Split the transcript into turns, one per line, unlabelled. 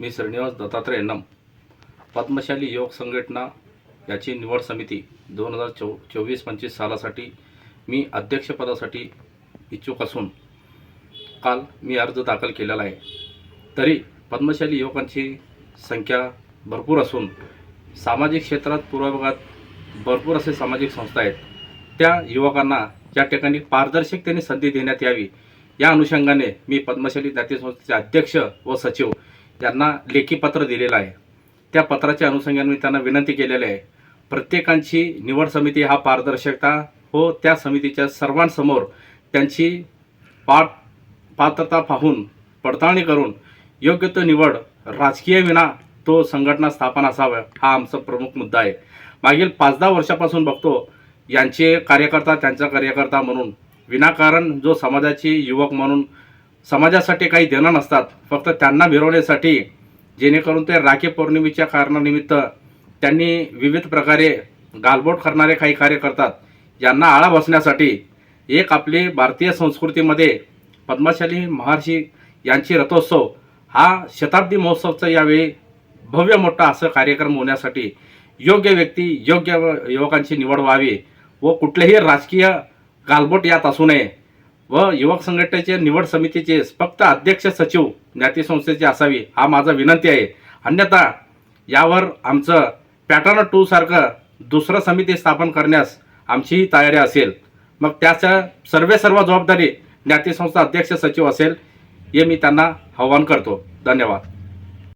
मी श्रीनिवास दत्तात्रय नम पद्मशाली योग संघटना याची निवड समिती दोन हजार चौ चोवीस पंचवीस सालासाठी मी अध्यक्षपदासाठी इच्छुक असून काल मी अर्ज दाखल केलेला आहे. तरी पद्मशाली युवकांची संख्या भरपूर असून सामाजिक क्षेत्रात पूर्वभागात भरपूर असे सामाजिक संस्था आहेत. त्या युवकांना या ठिकाणी पारदर्शकतेने संधी देण्यात यावी या अनुषंगाने मी पद्मशाली जाती संस्थेचे अध्यक्ष व सचिव यांना लेखी पत्र दिलेलं आहे. त्या पत्राच्या अनुषंगाने मी त्यांना विनंती केलेली आहे. प्रत्येकांची निवड समिती हा पारदर्शकता हो त्या समितीच्या सर्वांसमोर त्यांची पा पात्रता पाहून पडताळणी करून योग्य तो निवड राजकीय विना तो संघटना स्थापन असावं हा आमचा प्रमुख मुद्दा आहे. मागील पाच दहा वर्षापासून बघतो यांचे कार्यकर्ता त्यांचा कार्यकर्ता म्हणून विनाकारण जो समाजाची युवक म्हणून समाजासाठी काही देणं नसतात फक्त त्यांना मिरवण्यासाठी जेणेकरून ते राखी पौर्णिमेच्या कारणानिमित्त त्यांनी विविध प्रकारे गालबोट करणारे काही कार्य करतात. यांना आळा बसण्यासाठी एक आपली भारतीय संस्कृतीमध्ये पद्मशाली महर्षी यांची रथोत्सव हा शताब्दी महोत्सवचा यावेळी भव्य मोठा असं कार्यक्रम होण्यासाठी योग्य व्यक्ती योग्य व- युवकांची निवड व्हावी व कुठलेही राजकीय गालबोट यात असू नये. व युवक संघटनेचे निवड समितीचे फक्त अध्यक्ष सचिव ज्ञाती संस्थेचे असावी हा माझा विनंती आहे. अन्यथा यावर आमचं पॅटर्न टू सारखं दुसरं समिती स्थापन करण्यास आमचीही तयारी असेल. मग त्याचं सर्वे सर्व जबाबदारी ज्ञाती संस्था अध्यक्ष सचिव असेल हे मी त्यांना आव्हान करतो. धन्यवाद.